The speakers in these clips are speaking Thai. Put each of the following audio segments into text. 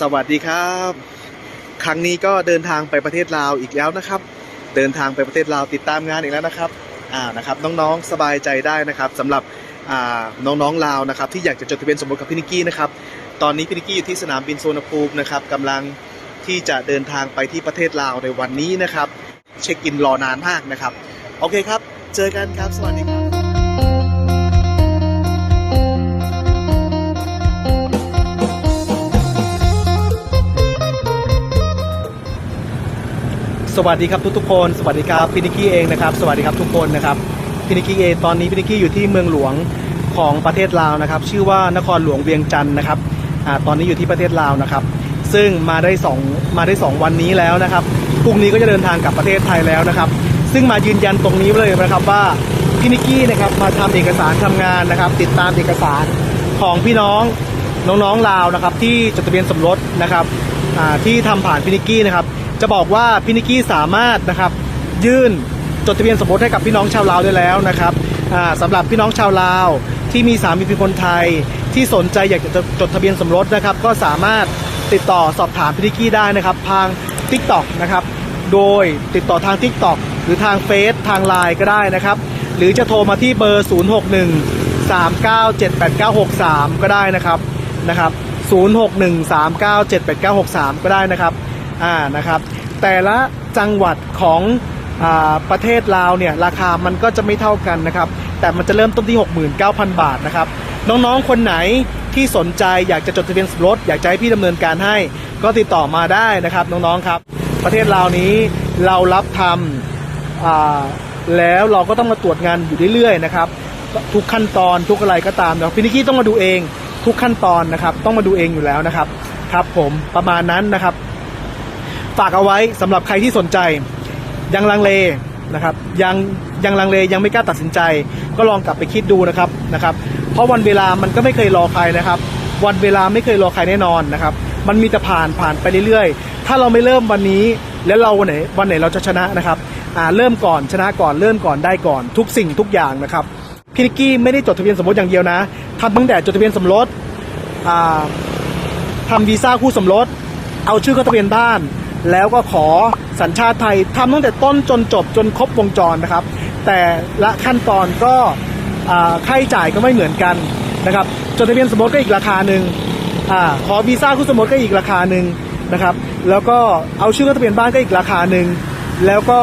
สวัสดีครับ ครั้งนี้ก็เดินทางไปประเทศลาวอีกแล้วนะครับ เดินทางไปประเทศลาวติดตามงานอีกแล้วนะครับอ่านะครับน้องๆสบายใจได้นะครับสำหรับอ่าน้องๆลาวนะครับที่อยากจะจดทะเบียนสมรสกับพี่นิกกี้นะครับตอนนี้พี่นิกกี้อยู่ที่สนามบินสุวรรณภูมินะครับกำลังที่จะเดินทางไปที่ประเทศลาวในวันนี้นะครับ เช็คอินรอนานมากนะครับ โอเคครับ เจอกันครับ สวัสดีครับ สวัสดีครับทุกๆคนสวัสดีครับพี่นิกี้เองนะครับ สวัสดีครับทุกคนนะครับพี่นิกี้เองตอนนี้พี่นิกี้อยู่ที่เมืองหลวงของประเทศลาวนะครับ ชื่อว่านครหลวงเวียงจันทร์นะครับอ่าตอนนี้อยู่ที่ประเทศลาวนะครับ ซึ่งมาได้สองมาได้สองวันนี้แล้วนะครับพรุ่งนี้ก็จะเดินทางกลับประเทศไทยแล้วนะครับ ซึ่งมายืนยันตรงนี้เลยนะครับว่าพี่นิกี้นะครับมาทำเอกสารทำงานนะครับ ติดตามเอกสารของพี่น้องน้องๆลาวนะครับ ที่จดทะเบียนสมรสนะครับที่ทำผ่านพี่นิกี้นะครับ จะบอกว่าพี่นิกกี้สามารถนะครับยื่นจดทะเบียนสมรสให้กับพี่น้องชาวลาวได้แล้วนะครับอ่าสำหรับพี่น้องชาวลาวที่มีสามีเป็นคนไทยที่สนใจอยากจะจดทะเบียนสมรสนะครับ ก็สามารถติดต่อสอบถามพี่นิกกี้ได้นะครับทาง t ิ k t o k นะครับโดยติดต่อทาง t ิ k t o k หรือทางเฟซทางไลน์ก็ได้นะครับ หรือจะโทรมาที่เบอร์ 0613978963 ก็ได้นะครับนะครับ 0613978963 ก็ได้นะครับ อ่านะครับ แต่ละจังหวัดของอประเทศลาวเนี่ยราคามันก็จะไม่เท่ากันนะครับ แต่มันจะเริ่มต้นที่ 69,000 บาทนะครับ น้องๆ คนไหนที่สนใจอยากจะจดทะเบียนสมรสอยากจะให้พี่ดำเนินการให้ ก็ติดต่อมาได้นะครับน้องๆครับ ประเทศลาวนี้เรารับทำแล้วเราก็ต้องมาตรวจงานอยู่เรื่อยๆนะครับทุกขั้นตอนทุกอะไรก็ตามเนาะพี่นิกกี้ต้องมาดูเองทุกขั้นตอนนะครับ ต้องมาดูเองอยู่แล้วนะครับ ครับผมประมาณนั้นนะครับ ฝากเอาไว้สำหรับใครที่สนใจ ยังลังเลนะครับยังยังลังเลยังไม่กล้าตัดสินใจ ก็ลองกลับไปคิดดูนะครับนะครับ เพราะวันเวลามันก็ไม่เคยรอใครนะครับ วันเวลาไม่เคยรอใครแน่นอนนะครับ มันมีแต่ผ่านผ่านไปเรื่อยๆ ถ้าเราไม่เริ่มวันนี้ แล้วเราวันไหนวันไหนเราจะชนะนะครับอ่าเริ่มก่อนชนะก่อนเริ่มก่อนได้ก่อน ทุกสิ่งทุกอย่างนะครับพี่นิกกี้ไม่ได้จดทะเบียนสมรสอย่างเดียวนะทำตั้งแต่จดทะเบียนสมรสอ่าทำวีซ่าคู่สมรส เอาชื่อเข้าทะเบียนบ้าน แล้วก็ขอสัญชาติไทยทำตั้งแต่ต้นจนจบจนครบวงจรนะครับ แต่ละขั้นตอนก็ค่าใช้จ่ายก็ไม่เหมือนกันนะครับจดทะเบียนสมรสก็อีกราคาหนึ่งอขอวีซ่าคู่สมรสก็อีกราคาหนึ่งนะครับ แล้วก็เอาชื่อเข้าทะเบียนบ้านก็อีกราคาหนึ่งแล้วก็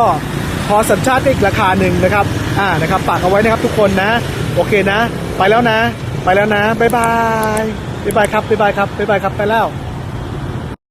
ขอสัญชาติก็อีกราคาหนึ่งนะครับอ่านะครับฝากเอาไว้นะครับทุกคนนะโอเคนะ ไปแล้วนะ ไปแล้วนะบ๊ายบายบ๊ายบายครับบ๊ายบายครับบ๊ายบายครับไปแล้ว